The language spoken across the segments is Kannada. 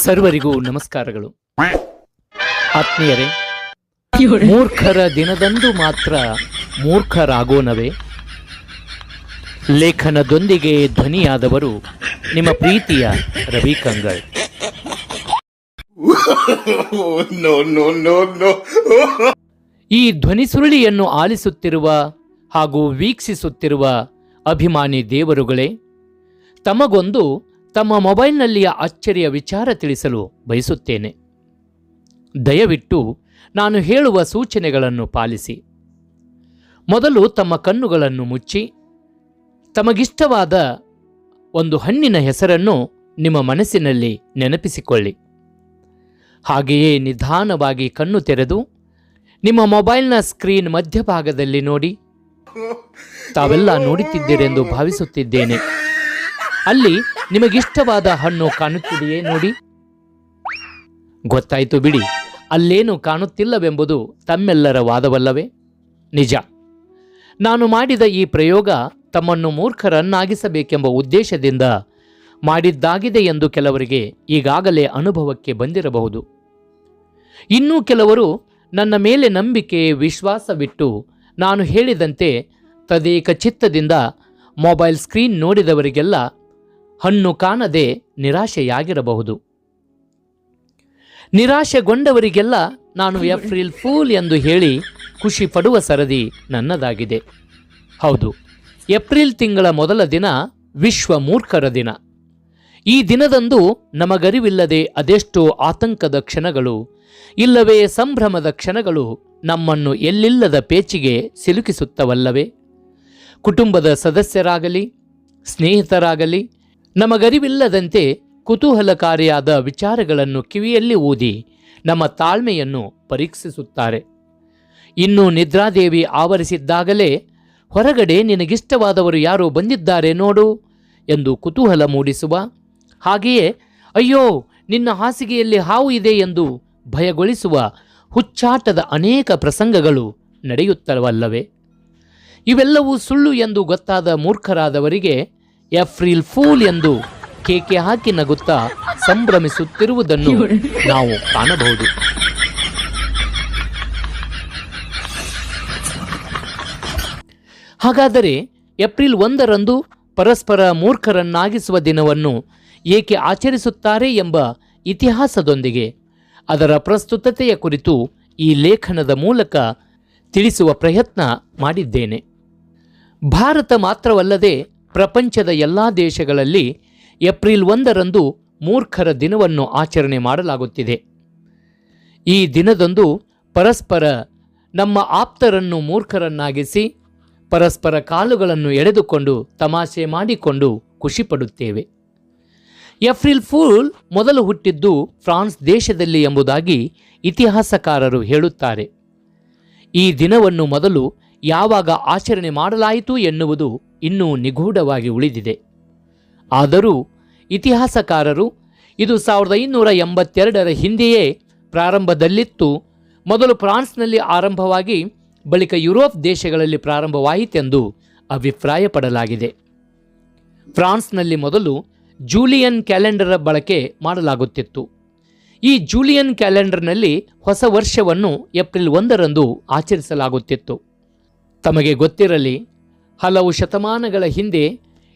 ಸರ್ವರಿಗೂ ನಮಸ್ಕಾರಗಳು. ಆತ್ಮೀಯರೇ ಮೂರ್ಖರ ದಿನದಂದು ಮಾತ್ರ ಮೂರ್ಖರಾಗೋನವೇ. ಲೇಖನದೊಂದಿಗೆ ಧ್ವನಿಯಾದವರು ನಿಮ್ಮ ಪ್ರೀತಿಯ ರವಿ ಕಂಗಳ್. ಈ ಧ್ವನಿ ಸುರುಳಿಯನ್ನು ಆಲಿಸುತ್ತಿರುವ ಹಾಗೂ ವೀಕ್ಷಿಸುತ್ತಿರುವ ಅಭಿಮಾನಿ ದೇವರುಗಳೇ ತಮಗೊಂದು ತಮ್ಮ ಮೊಬೈಲ್ನಲ್ಲಿಯ ಅಚ್ಚರಿಯ ವಿಚಾರ ತಿಳಿಸಲು ಬಯಸುತ್ತೇನೆ. ದಯವಿಟ್ಟು ನಾನು ಹೇಳುವ ಸೂಚನೆಗಳನ್ನು ಪಾಲಿಸಿ. ಮೊದಲು ತಮ್ಮ ಕಣ್ಣುಗಳನ್ನು ಮುಚ್ಚಿ, ತಮಗಿಷ್ಟವಾದ ಒಂದು ಹಣ್ಣಿನ ಹೆಸರನ್ನು ನಿಮ್ಮ ಮನಸ್ಸಿನಲ್ಲಿ ನೆನಪಿಸಿಕೊಳ್ಳಿ. ಹಾಗೆಯೇ ನಿಧಾನವಾಗಿ ಕಣ್ಣು ತೆರೆದು, ನಿಮ್ಮ ಮೊಬೈಲ್ನ ಸ್ಕ್ರೀನ್ ಮಧ್ಯಭಾಗದಲ್ಲಿ ನೋಡಿ. ತಾವೆಲ್ಲ ನೋಡುತ್ತಿದ್ದೀರೆಂದು ಭಾವಿಸುತ್ತಿದ್ದೇನೆ. ಅಲ್ಲಿ ನಿಮಗಿಷ್ಟವಾದ ಹಣ್ಣು ಕಾಣುತ್ತಿದೆಯೇ ನೋಡಿ? ಗೊತ್ತಾಯಿತು ಬಿಡಿ, ಅಲ್ಲೇನು ಕಾಣುತ್ತಿಲ್ಲವೆಂಬುದು ತಮ್ಮೆಲ್ಲರ ವಾದವಲ್ಲವೇ? ನಿಜ. ನಾನು ಮಾಡಿದ ಈ ಪ್ರಯೋಗ ತಮ್ಮನ್ನು ಮೂರ್ಖರನ್ನಾಗಿಸಬೇಕೆಂಬ ಉದ್ದೇಶದಿಂದ ಮಾಡಿದ್ದಾಗಿದೆ ಎಂದು ಕೆಲವರಿಗೆ ಈಗಾಗಲೇ ಅನುಭವಕ್ಕೆ ಬಂದಿರಬಹುದು. ಇನ್ನೂ ಕೆಲವರು ನನ್ನ ಮೇಲೆ ನಂಬಿಕೆ, ವಿಶ್ವಾಸವಿಟ್ಟು ನಾನು ಹೇಳಿದಂತೆ ತದೇಕ ಚಿತ್ತದಿಂದ ಮೊಬೈಲ್ ಸ್ಕ್ರೀನ್ ನೋಡಿದವರಿಗೆಲ್ಲ ಹಣ್ಣು ಕಾಣದೆ ನಿರಾಶೆಯಾಗಿರಬಹುದು. ನಿರಾಶೆಗೊಂಡವರಿಗೆಲ್ಲ ನಾನು ಏಪ್ರಿಲ್ ಫೂಲ್ ಎಂದು ಹೇಳಿ ಖುಷಿ ಪಡುವ ಸರದಿ ನನ್ನದಾಗಿದೆ. ಹೌದು, ಏಪ್ರಿಲ್ ತಿಂಗಳ ಮೊದಲ ದಿನ ವಿಶ್ವ ಮೂರ್ಖರ ದಿನ. ಈ ದಿನದಂದು ನಮಗರಿವಿಲ್ಲದೆ ಅದೆಷ್ಟೋ ಆತಂಕದ ಕ್ಷಣಗಳು, ಇಲ್ಲವೇ ಸಂಭ್ರಮದ ಕ್ಷಣಗಳು ನಮ್ಮನ್ನು ಎಲ್ಲಿಲ್ಲದ ಪೇಚಿಗೆ ಸಿಲುಕಿಸುತ್ತವಲ್ಲವೇ? ಕುಟುಂಬದ ಸದಸ್ಯರಾಗಲಿ, ಸ್ನೇಹಿತರಾಗಲಿ ನಮಗರಿವಿಲ್ಲದಂತೆ ಕುತೂಹಲಕಾರಿಯಾದ ವಿಚಾರಗಳನ್ನು ಕಿವಿಯಲ್ಲಿ ಊದಿ ನಮ್ಮ ತಾಳ್ಮೆಯನ್ನು ಪರೀಕ್ಷಿಸುತ್ತಾರೆ. ಇನ್ನು ನಿದ್ರಾದೇವಿ ಆವರಿಸಿದ್ದಾಗಲೇ, ಹೊರಗಡೆ ನಿನಗಿಷ್ಟವಾದವರು ಯಾರು ಬಂದಿದ್ದಾರೆ ನೋಡು ಎಂದು ಕುತೂಹಲ ಮೂಡಿಸುವ. ಹಾಗೆಯೇ, ಅಯ್ಯೋ, ನಿನ್ನ ಹಾಸಿಗೆಯಲ್ಲಿ ಹಾವು ಇದೆ ಎಂದು ಭಯಗೊಳಿಸುವ ಹುಚ್ಚಾಟದ ಅನೇಕ ಪ್ರಸಂಗಗಳು ನಡೆಯುತ್ತವಲ್ಲವೇ ಇವೆಲ್ಲವೂ ಸುಳ್ಳು ಎಂದು ಗೊತ್ತಾದ ಮೂರ್ಖರಾದವರಿಗೆ ಏಪ್ರಿಲ್ ಫೂಲ್ ಎಂದು ಕೇಕೆ ಹಾಕಿ ನಗುತ್ತಾ ಸಂಭ್ರಮಿಸುತ್ತಿರುವುದನ್ನು ನಾವು ಕಾಣಬಹುದು. ಹಾಗಾದರೆ ಏಪ್ರಿಲ್ ಒಂದರಂದು ಪರಸ್ಪರ ಮೂರ್ಖರನ್ನಾಗಿಸುವ ದಿನವನ್ನು ಏಕೆ ಆಚರಿಸುತ್ತಾರೆ ಎಂಬ ಇತಿಹಾಸದೊಂದಿಗೆ ಅದರ ಪ್ರಸ್ತುತತೆಯ ಕುರಿತು ಈ ಲೇಖನದ ಮೂಲಕ ತಿಳಿಸುವ ಪ್ರಯತ್ನ ಮಾಡಿದ್ದೇನೆ. ಭಾರತ ಮಾತ್ರವಲ್ಲದೆ ಪ್ರಪಂಚದ ಎಲ್ಲ ದೇಶಗಳಲ್ಲಿ ಏಪ್ರಿಲ್ ಒಂದರಂದು ಮೂರ್ಖರ ದಿನವನ್ನು ಆಚರಣೆ ಮಾಡಲಾಗುತ್ತಿದೆ. ಈ ದಿನದಂದು ಪರಸ್ಪರ ನಮ್ಮ ಆಪ್ತರನ್ನು ಮೂರ್ಖರನ್ನಾಗಿಸಿ ಪರಸ್ಪರ ಕಾಲುಗಳನ್ನು ಎಳೆದುಕೊಂಡು ತಮಾಷೆ ಮಾಡಿಕೊಂಡು ಖುಷಿಪಡುತ್ತೇವೆ. ಏಪ್ರಿಲ್ ಫೂಲ್ ಮೊದಲು ಹುಟ್ಟಿದ್ದು ಫ್ರಾನ್ಸ್ ದೇಶದಲ್ಲಿ ಎಂಬುದಾಗಿ ಇತಿಹಾಸಕಾರರು ಹೇಳುತ್ತಾರೆ. ಈ ದಿನವನ್ನು ಮೊದಲು ಯಾವಾಗ ಆಚರಣೆ ಮಾಡಲಾಯಿತು ಎನ್ನುವುದು ಇನ್ನೂ ನಿಗೂಢವಾಗಿ ಉಳಿದಿದೆ. ಆದರೂ ಇತಿಹಾಸಕಾರರು ಇದು ಸಾವಿರದ ಐನೂರ ಎಂಬತ್ತೆರಡರ ಹಿಂದೆಯೇ ಪ್ರಾರಂಭದಲ್ಲಿತ್ತು. ಮೊದಲು ಫ್ರಾನ್ಸ್ನಲ್ಲಿ ಆರಂಭವಾಗಿ ಬಳಿಕ ಯುರೋಪ್ ದೇಶಗಳಲ್ಲಿ ಪ್ರಾರಂಭವಾಯಿತೆಂದು ಅಭಿಪ್ರಾಯಪಡಲಾಗಿದೆ. ಫ್ರಾನ್ಸ್ನಲ್ಲಿ ಮೊದಲು ಜೂಲಿಯನ್ ಕ್ಯಾಲೆಂಡರ್ ಬಳಕೆ ಮಾಡಲಾಗುತ್ತಿತ್ತು. ಈ ಜೂಲಿಯನ್ ಕ್ಯಾಲೆಂಡರ್ನಲ್ಲಿ ಹೊಸ ವರ್ಷವನ್ನು ಏಪ್ರಿಲ್ ಒಂದರಂದು ಆಚರಿಸಲಾಗುತ್ತಿತ್ತು. ತಮಗೆ ಗೊತ್ತಿರಲಿ, ಹಲವು ಶತಮಾನಗಳ ಹಿಂದೆ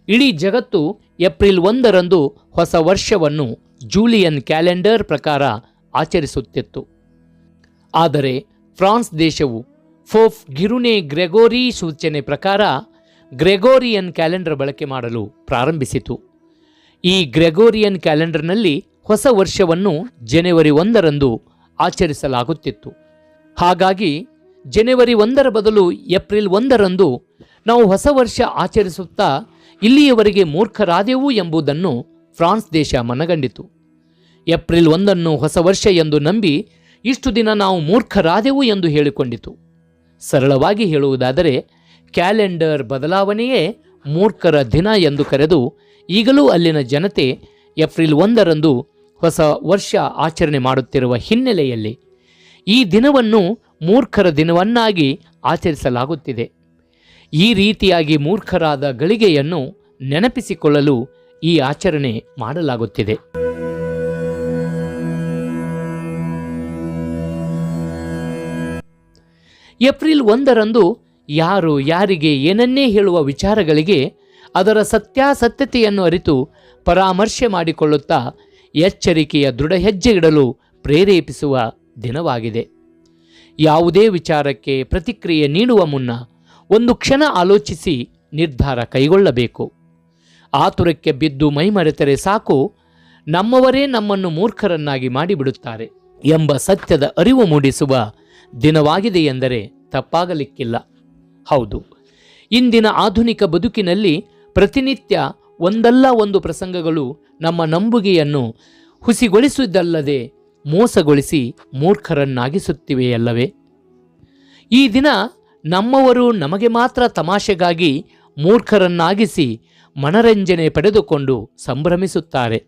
ಇಡೀ ಜಗತ್ತು ಏಪ್ರಿಲ್ ಒಂದರಂದು ಹೊಸ ವರ್ಷವನ್ನು ಜೂಲಿಯನ್ ಕ್ಯಾಲೆಂಡರ್ ಪ್ರಕಾರ ಆಚರಿಸುತ್ತಿತ್ತು. ಆದರೆ ಫ್ರಾನ್ಸ್ ದೇಶವು ಫೋಫ್ ಗಿರುನೆ ಗ್ರೆಗೋರಿ ಸೂಚನೆ ಪ್ರಕಾರ ಗ್ರೆಗೋರಿಯನ್ ಕ್ಯಾಲೆಂಡರ್ ಬಳಕೆ ಮಾಡಲು ಪ್ರಾರಂಭಿಸಿತು. ಈ ಗ್ರೆಗೋರಿಯನ್ ಕ್ಯಾಲೆಂಡರ್ನಲ್ಲಿ ಹೊಸ ವರ್ಷವನ್ನು ಜನವರಿ ಒಂದರಂದು ಆಚರಿಸಲಾಗುತ್ತಿತ್ತು. ಹಾಗಾಗಿ ಜನವರಿ ಒಂದರ ಬದಲು ಏಪ್ರಿಲ್ ಒಂದರಂದು ನಾವು ಹೊಸ ವರ್ಷ ಆಚರಿಸುತ್ತಾ ಇಲ್ಲಿಯವರೆಗೆ ಮೂರ್ಖರಾದೆವು ಎಂಬುದನ್ನು ಫ್ರಾನ್ಸ್ ದೇಶ ಮನಗಂಡಿತು. ಏಪ್ರಿಲ್ ಒಂದನ್ನು ಹೊಸ ವರ್ಷ ಎಂದು ನಂಬಿ ಇಷ್ಟು ದಿನ ನಾವು ಮೂರ್ಖರಾದೆವು ಎಂದು ಹೇಳಿಕೊಂಡಿತು. ಸರಳವಾಗಿ ಹೇಳುವುದಾದರೆ, ಕ್ಯಾಲೆಂಡರ್ ಬದಲಾವಣೆಯೇ ಮೂರ್ಖರ ದಿನ ಎಂದು ಕರೆದು ಈಗಲೂ ಅಲ್ಲಿನ ಜನತೆ ಏಪ್ರಿಲ್ ಒಂದರಂದು ಹೊಸ ವರ್ಷ ಆಚರಣೆ ಮಾಡುತ್ತಿರುವ ಹಿನ್ನೆಲೆಯಲ್ಲಿ ಈ ದಿನವನ್ನು ಮೂರ್ಖರ ದಿನವನ್ನಾಗಿ ಆಚರಿಸಲಾಗುತ್ತಿದೆ. ಈ ರೀತಿಯಾಗಿ ಮೂರ್ಖರಾದ ಗಳಿಗೆಯನ್ನು ನೆನಪಿಸಿಕೊಳ್ಳಲು ಈ ಆಚರಣೆ ಮಾಡಲಾಗುತ್ತಿದೆ. ಏಪ್ರಿಲ್ ಒಂದರಂದು ಯಾರು ಯಾರಿಗೆ ಏನನ್ನೇ ಹೇಳುವ ವಿಚಾರಗಳಿಗೆ ಅದರ ಸತ್ಯಾಸತ್ಯತೆಯನ್ನು ಅರಿತು ಪರಾಮರ್ಶೆ ಮಾಡಿಕೊಳ್ಳುತ್ತಾ ಎಚ್ಚರಿಕೆಯ ದೃಢ ಹೆಜ್ಜೆ ಇಡಲು ಪ್ರೇರೇಪಿಸುವ ದಿನವಾಗಿದೆ. ಯಾವುದೇ ವಿಚಾರಕ್ಕೆ ಪ್ರತಿಕ್ರಿಯೆ ನೀಡುವ ಮುನ್ನ ಒಂದು ಕ್ಷಣ ಆಲೋಚಿಸಿ ನಿರ್ಧಾರ ಕೈಗೊಳ್ಳಬೇಕು. ಆತುರಕ್ಕೆ ಬಿದ್ದು ಮೈಮರೆತರೆ ಸಾಕು, ನಮ್ಮವರೇ ನಮ್ಮನ್ನು ಮೂರ್ಖರನ್ನಾಗಿ ಮಾಡಿಬಿಡುತ್ತಾರೆ ಎಂಬ ಸತ್ಯದ ಅರಿವು ಮೂಡಿಸುವ ದಿನವಾಗಿದೆ ಎಂದರೆ ತಪ್ಪಾಗಲಿಕ್ಕಿಲ್ಲ. ಹೌದು, ಇಂದಿನ ಆಧುನಿಕ ಬದುಕಿನಲ್ಲಿ ಪ್ರತಿನಿತ್ಯ ಒಂದಲ್ಲ ಒಂದು ಪ್ರಸಂಗಗಳು ನಮ್ಮ ನಂಬುಗೆಯನ್ನು ಹುಸಿಗೊಳಿಸುವುದಲ್ಲದೆ ಮೋಸಗೊಳಿಸಿ ಮೂರ್ಖರನ್ನಾಗಿಸುತ್ತಿವೆಯಲ್ಲವೇ? ಈ ದಿನ ನಮ್ಮವರು ನಮಗೆ ಮಾತ್ರ ತಮಾಷೆಗಾಗಿ ಮೂರ್ಖರನ್ನಾಗಿಸಿ ಮನರಂಜನೆ ಪಡೆದುಕೊಂಡು ಸಂಭ್ರಮಿಸುತ್ತಾರೆ.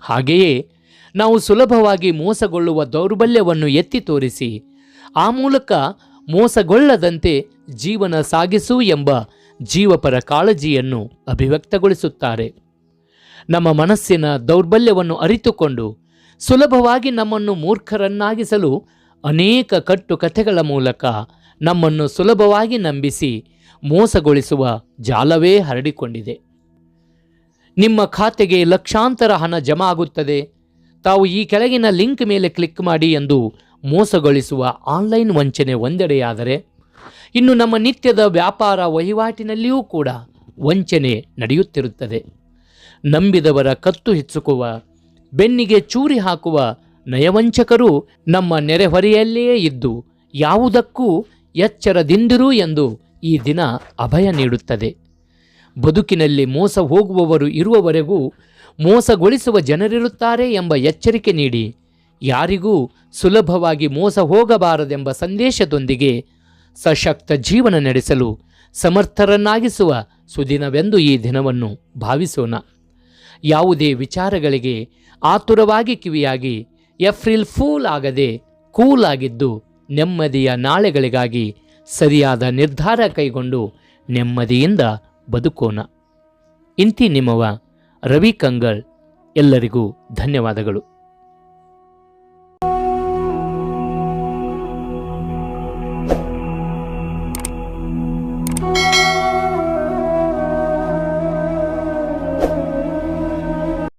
ಹಾಗೆಯೇ ನಾವು ಸುಲಭವಾಗಿ ಮೋಸಗೊಳ್ಳುವ ದೌರ್ಬಲ್ಯವನ್ನು ಎತ್ತಿ ತೋರಿಸಿ, ಆ ಮೂಲಕ ಮೋಸಗೊಳ್ಳದಂತೆ ಜೀವನ ಸಾಗಿಸು ಎಂಬ ಜೀವಪರ ಕಾಳಜಿಯನ್ನು ಅಭಿವ್ಯಕ್ತಗೊಳಿಸುತ್ತಾರೆ. ನಮ್ಮ ಮನಸ್ಸಿನ ದೌರ್ಬಲ್ಯವನ್ನು ಅರಿತುಕೊಂಡು ಸುಲಭವಾಗಿ ನಮ್ಮನ್ನು ಮೂರ್ಖರನ್ನಾಗಿಸಲು ಅನೇಕ ಕಟ್ಟು ಕಥೆಗಳ ಮೂಲಕ ನಮ್ಮನ್ನು ಸುಲಭವಾಗಿ ನಂಬಿಸಿ ಮೋಸಗೊಳಿಸುವ ಜಾಲವೇ ಹರಡಿಕೊಂಡಿದೆ. ನಿಮ್ಮ ಖಾತೆಗೆ ಲಕ್ಷಾಂತರ ಹಣ ಜಮಾ ಆಗುತ್ತದೆ. ತಾವು ಈ ಕೆಳಗಿನ ಲಿಂಕ್ ಮೇಲೆ ಕ್ಲಿಕ್ ಮಾಡಿ ಎಂದು ಮೋಸಗೊಳಿಸುವ ಆನ್ಲೈನ್ ವಂಚನೆ ಒಂದೆಡೆಯಾದರೆ, ಇನ್ನು ನಮ್ಮ ನಿತ್ಯದ ವ್ಯಾಪಾರ ವಹಿವಾಟಿನಲ್ಲಿಯೂ ಕೂಡ ವಂಚನೆ ನಡೆಯುತ್ತಿರುತ್ತದೆ. ನಂಬಿದವರ ಕತ್ತು ಹೆಚ್ಚುಕುವ ಬೆನ್ನಿಗೆ ಚೂರಿ ಹಾಕುವ ನಯವಂಚಕರು ನಮ್ಮ ನೆರೆಹೊರೆಯಲ್ಲಿಯೇ ಇದ್ದು ಯಾವುದಕ್ಕೂ ಎಚ್ಚರದಿಂದಿರು ಎಂದು ಈ ದಿನ ಅಭಯ ನೀಡುತ್ತದೆ. ಬದುಕಿನಲ್ಲಿ ಮೋಸ ಹೋಗುವವರು ಇರುವವರೆಗೂ ಮೋಸಗೊಳಿಸುವ ಜನರಿರುತ್ತಾರೆ ಎಂಬ ಎಚ್ಚರಿಕೆ ನೀಡಿ ಯಾರಿಗೂ ಸುಲಭವಾಗಿ ಮೋಸ ಹೋಗಬಾರದೆಂಬ ಸಂದೇಶದೊಂದಿಗೆ ಸಶಕ್ತ ಜೀವನ ನಡೆಸಲು ಸಮರ್ಥರನ್ನಾಗಿಸುವ ಸುದಿನವೆಂದು ಈ ದಿನವನ್ನು ಭಾವಿಸೋಣ. ಯಾವುದೇ ವಿಚಾರಗಳಿಗೆ ಆತುರವಾಗಿ ಕಿವಿಯಾಗಿ ಎಫ್ರಿಲ್ ಫೂಲ್ ಆಗದೆ ಕೂಲ್ ಆಗಿದ್ದು ನೆಮ್ಮದಿಯ ನಾಳೆಗಳಿಗಾಗಿ ಸರಿಯಾದ ನಿರ್ಧಾರ ಕೈಗೊಂಡು ನೆಮ್ಮದಿಯಿಂದ ಬದುಕೋಣ. ಇಂತಿ ನಿಮ್ಮವ ರವಿ ಕಂಗಳ್ ಎಲ್ಲರಿಗೂ ಧನ್ಯವಾದಗಳು.